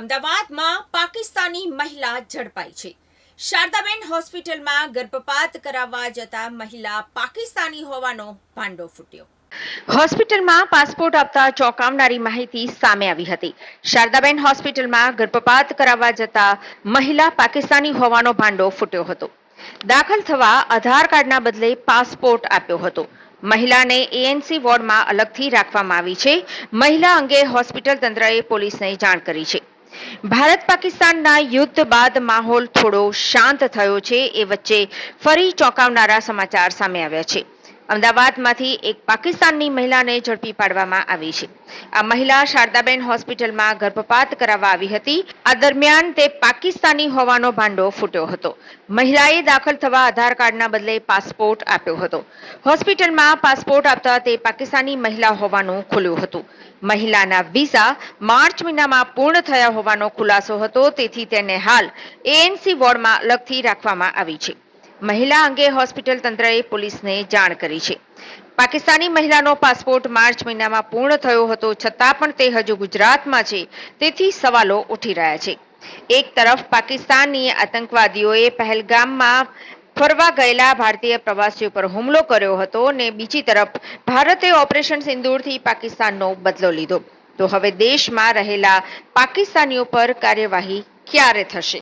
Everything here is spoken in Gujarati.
અમદાવાદમાં પાકિસ્તાની મહિલા ઝડપાઈ છે. શારદાબેન હોસ્પિટલમાં ગર્ભપાત કરાવવા જતા મહિલા પાકિસ્તાની હોવાનો ભાંડો ફૂટ્યો. હોસ્પિટલમાં પાસપોર્ટ આપતા ચોંકાવનારી માહિતી સામે આવી હતી. શારદાબેન હોસ્પિટલમાં ગર્ભપાત કરાવવા જતા મહિલા પાકિસ્તાની હોવાનો ભાંડો ફૂટ્યો હતો. દાખલ થવા આધાર કાર્ડના બદલે પાસપોર્ટ આપ્યો હતો. મહિલાને એએનસી વોર્ડમાં અલગથી રાખવામાં આવી છે. મહિલા અંગે હોસ્પિટલ તંત્રએ પોલીસને જાણ કરી છે. ભારત પાકિસ્તાનના યુદ્ધ બાદ માહોલ થોડો શાંત થયો છે, એ વચ્ચે ફરી ચોંકાવનારા સમાચાર સામે આવ્યા છે. અમદાવાદમાંથી એક પાકિસ્તાનની મહિલાને ઝડપી પાડવામાં આવી છે. આ મહિલા શારદાબેન હોસ્પિટલમાં ગર્ભપાત કરાવવા આવી હતી. આ દરમિયાન તે પાકિસ્તાની હોવાનો ભાંડો ફૂટ્યો હતો. મહિલાએ દાખલ થવા આધાર કાર્ડના બદલે પાસપોર્ટ આપ્યો હતો. હોસ્પિટલમાં પાસપોર્ટ આપતા તે પાકિસ્તાની મહિલા હોવાનું ખુલ્યું હતું. મહિલાના વિઝા માર્ચ મહિનામાં પૂર્ણ થયા હોવાનો ખુલાસો હતો. તેથી તેને હાલ એએનસી વોર્ડમાં અલગથી રાખવામાં આવી છે. મહિલા અંગે હોસ્પિટલ તંત્રએ પોલીસને જાણ કરી છે. પાકિસ્તાની મહિલાનો પાસપોર્ટ માર્ચ મહિનામાં પૂર્ણ થયો હતો, છતાં પણ તે હજુ ગુજરાતમાં છે. તેથી સવાલો ઉઠી રહ્યા છે. એક તરફ પાકિસ્તાની આતંકવાદીઓએ પહેલગામમાં ફરવા ગયેલા ભારતીય પ્રવાસીઓ પર હુમલો કર્યો હતો અને બીજી તરફ ભારતે ઓપરેશન સિંદૂરથી પાકિસ્તાનનો બદલો લીધો. તો હવે દેશમાં રહેલા પાકિસ્તાનીઓ પર કાર્યવાહી ક્યારે થશે?